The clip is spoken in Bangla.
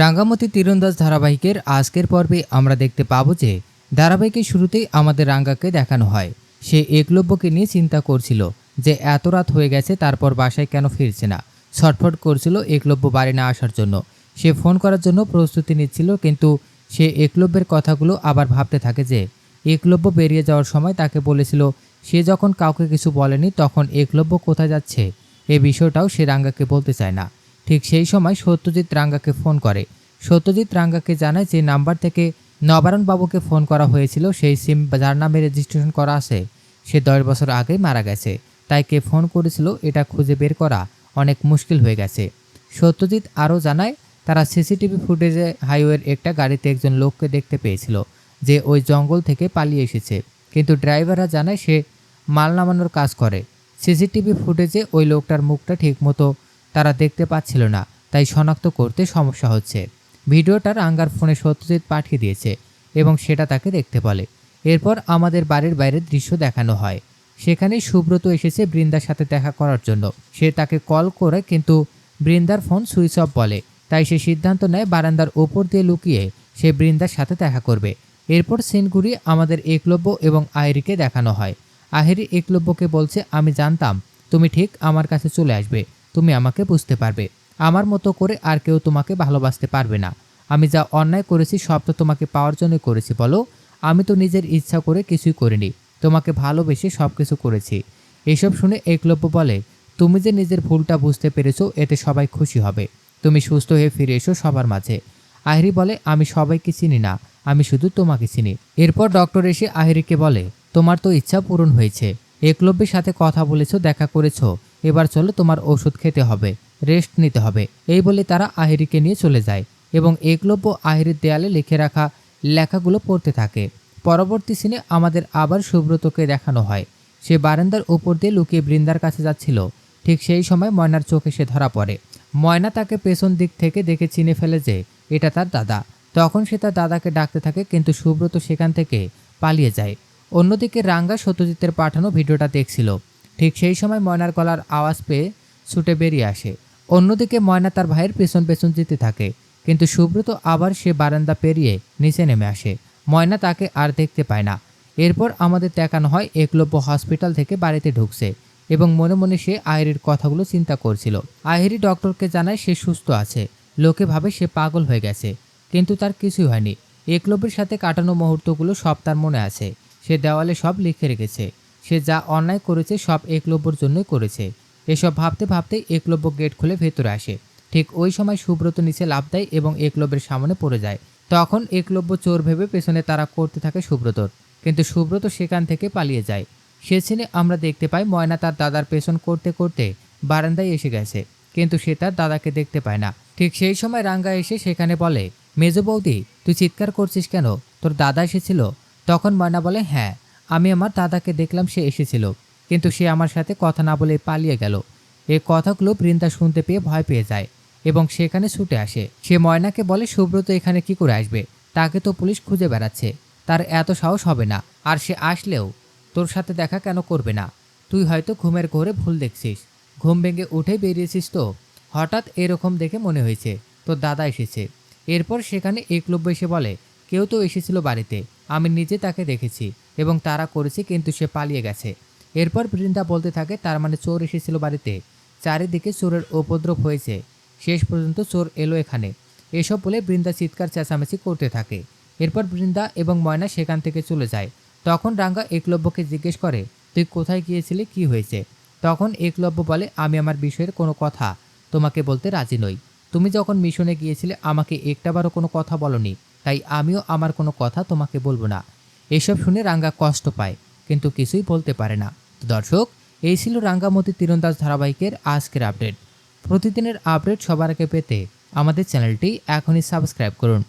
রাঙ্গামতি তীরন্দাজ ধারাবাহিকের আজকের পর্বে আমরা দেখতে পাবো যে ধারাবাহিকের শুরুতেই আমাদের রাঙ্গাকে দেখানো হয়। সে একলব্যকে নিয়ে চিন্তা করছিল যে এত রাত হয়ে গেছে, তারপর বাসায় কেন ফিরছে না? ছটফট করছিল একলব্য বাড়ি না আসার জন্য। সে ফোন করার জন্য প্রস্তুতি নিচ্ছিল, কিন্তু সে একলব্যের কথাগুলো আবার ভাবতে থাকে যে একলব্য বেরিয়ে যাওয়ার সময় তাকে বলেছিল, সে যখন কাউকে কিছু বলেনি, তখন একলব্য কোথায় যাচ্ছে? এ বিষয়টাও সে রাঙ্গাকে বলতে চায় না। ঠিক সেই সময় সত্যজিৎ রাঙ্গাকে ফোন করে। সত্যজিৎ রাঙ্গাকে জানায় যে নাম্বার থেকে নবারণ বাবুকে ফোন করা হয়েছিল, সেই সিম যার নামে রেজিস্ট্রেশন করা আছে, সে দশ বছর আগেই মারা গেছে। তাই কে ফোন করেছিল এটা খুঁজে বের করা অনেক মুশকিল হয়ে গেছে। সত্যজিৎ আরও জানায়, তারা সিসিটিভি ফুটেজে হাইওয়ের একটা গাড়িতে একজন লোককে দেখতে পেয়েছিল, যে ওই জঙ্গল থেকে পালিয়ে এসেছে। কিন্তু ড্রাইভাররা জানায় সে মাল নামানোর কাজ করে। সিসিটিভি ফুটেজে ওই লোকটার মুখটা ঠিকমতো তারা দেখতে পাচ্ছিল না, তাই শনাক্ত করতে সমস্যা হচ্ছে। ভিডিওটা রাঙ্গার ফোনে সত্যজিৎ পাঠিয়ে দিয়েছে এবং সেটা তাকে দেখতে বলে। এরপর আমাদের বাড়ির বাইরের দৃশ্য দেখানো হয়। সেখানে সুব্রত এসেছে বৃন্দার সাথে দেখা করার জন্য। সে তাকে কল করে কিন্তু বৃন্দার ফোন সুইচ অফ বলে। তাই সে সিদ্ধান্ত নেয় বারান্দার ওপর দিয়ে লুকিয়ে সে বৃন্দার সাথে দেখা করবে। এরপর সিন ঘুরিয়ে আমাদের একলব্য এবং আহেরিকে দেখানো হয়। আহেরি একলব্যকে বলছে, আমি জানতাম, তুমি ঠিক আমার কাছে চলে আসবে। তুমি আমাকে বুঝতে পারবে। আমার মতো করে আর কেউ তোমাকে ভালোবাসতে পারবে না। আমি যা অন্যায় করেছি সব তো তোমাকে পাওয়ার জন্য করেছি, বলো। আমি তো নিজের ইচ্ছা করে কিছুই করিনি। তোমাকে ভালোবেসে সব কিছু করেছি। এসব শুনে একলব্য বলে, তুমি যে নিজের ভুলটা বুঝতে পেরেছ, এতে সবাই খুশি হবে। তুমি সুস্থ হয়ে ফিরে এসো সবার মাঝে। আহিরি বলে, আমি সবাইকে চিনি না। আমি শুধু তোমাকে চিনি। এরপর ডক্টর এসে আহিরিকে বলে, তোমার তো ইচ্ছা পূরণ হয়েছে। একলব্যের সাথে কথা বলেছ, দেখা করেছ। এবার চলো তোমার ওষুধ খেতে হবে রেস্ট নিতে হবে। এই বলে তারা আহিরিকে নিয়ে চলে যায় এবং একলব্য আহিরির দেয়ালে লিখে রাখা লেখাগুলো পড়তে থাকে। পরবর্তী সিনে আমাদের আবার সুব্রতকে দেখানো হয়। সে বারান্দার উপর দিয়ে লুকিয়ে বৃন্দার কাছে যাচ্ছিল। ঠিক সেই সময় ময়নার চোখে সে ধরা পড়ে। ময়না তাকে পেছন দিক থেকে দেখে চিনে ফেলে যে এটা তার দাদা। তখন সে তার দাদাকে ডাকতে থাকে, কিন্তু সুব্রত সেখান থেকে পালিয়ে যায়। অন্যদিকে রাঙ্গা সত্যজিতের পাঠানো ভিডিওটা দেখছিল। ঠিক সেই সময় ময়নার গলার আওয়াজ পেয়ে ছুটে বেরিয়ে আসে। অন্যদিকে ময়না তার ভাইয়ের পেছন পেছন যেতে থাকে, কিন্তু সুব্রত আবার সে বারান্দা পেরিয়ে নিচে নেমে আসে। ময়না তাকে আর দেখতে পায় না। এরপর আমাদের দেখানো হয় একলব্য হসপিটাল থেকে বাড়িতে ঢুকছে এবং মনে মনে সে আহিরির কথাগুলো চিন্তা করছিল। আহিরি ডক্টরকে জানায় সে সুস্থ আছে, লোকে ভাবে সে পাগল হয়ে গেছে, কিন্তু তার কিছুই হয়নি। একলব্যের সাথে কাটানো মুহূর্তগুলো সব তার মনে আছে। সে দেওয়ালে সব লিখে রেখেছে। সে যা অন্যায় করেছে সব একলব্যর জন্যই করেছে। এসব ভাবতে ভাবতে একলব্য গেট খুলে ভেতরে আসে। ঠিক ওই সময় সুব্রত নিচে লাভ দেয় এবং একলব্যের সামনে পড়ে যায়। তখন একলব্য চোর ভেবে পেছনে তারা করতে থাকে সুব্রতর। কিন্তু সুব্রত সেখান থেকে পালিয়ে যায়। সে সিনে আমরা দেখতে পাই ময়না তার দাদার পেছন করতে করতে বারান্দায় এসে গেছে। কিন্তু সে তার দাদাকে দেখতে পায় না। ঠিক সেই সময় রাঙ্গা এসে সেখানে বলে, মেজ বৌদি, তুই চিৎকার করছিস কেন? তোর দাদা এসেছিল? তখন ময়না বলে হ্যাঁ। আমি আমার দাদাকে দেখলাম সে এসেছিল, কিন্তু সে আমার সাথে কথা না বলে পালিয়ে গেল। এই কথাগুলো বৃন্দা শুনতে পেয়ে ভয় পেয়ে যায় এবং সেখানে ছুটে আসে। সে ময়নাকে বলে, সুব্রত এখানে কি করে আসবে? তাকে তো পুলিশ খুঁজে বেড়াচ্ছে। তার এত সাহস হবে না, আর সে আসলেও তোর সাথে দেখা কেন করবে না? তুই হয়তো ঘুমের ঘোরে ভুল দেখছিস। ঘুম ভেঙে উঠে বেরিয়েছিস তো? হঠাৎ এরকম দেখে মনে হয়েছে, তোর দাদা এসেছে। এরপর সেখানে একলব্য এসে বলে, কেউ তো এসেছিল বাড়িতে। আমি নিজে তাকে দেখেছি এবং তারা করেছে কিন্তু সে পালিয়ে গেছে। এরপর বৃন্দা বলতে থাকে, তার মানে চোর এসেছিল বাড়িতে। চারিদিকে চোরের উপদ্রব হয়েছে। শেষ পর্যন্ত চোর এলো এখানে। এসব বলে বৃন্দা চিৎকার, চেঁচামেচি করতে থাকে। এরপর বৃন্দা এবং ময়না সেখান থেকে চলে যায়। তখন রাঙ্গা একলব্যকে জিজ্ঞেস করে, তুই কোথায় গিয়েছিলি? কি হয়েছে? তখন একলব্য বলে, আমি আমার বিষয়ের কোনো কথা তোমাকে বলতে রাজি নই। তুমি যখন মিশনে গিয়েছিলে, আমাকে একটাবারও কোনো কথা বলনি। তাই আমিও আমার কোনো কথা তোমাকে বলব না। এসব শুনে রাঙ্গা কষ্ট পায়, কিন্তু কিছুই বলতে পারে না। তো দর্শক, এই ছিল রাঙ্গামতি তীরন্দাজ ধারাবাহিকের আজকের আপডেট। প্রতিদিনের আপডেট সবার আগে পেতে আমাদের চ্যানেলটি এখনই সাবস্ক্রাইব করুন।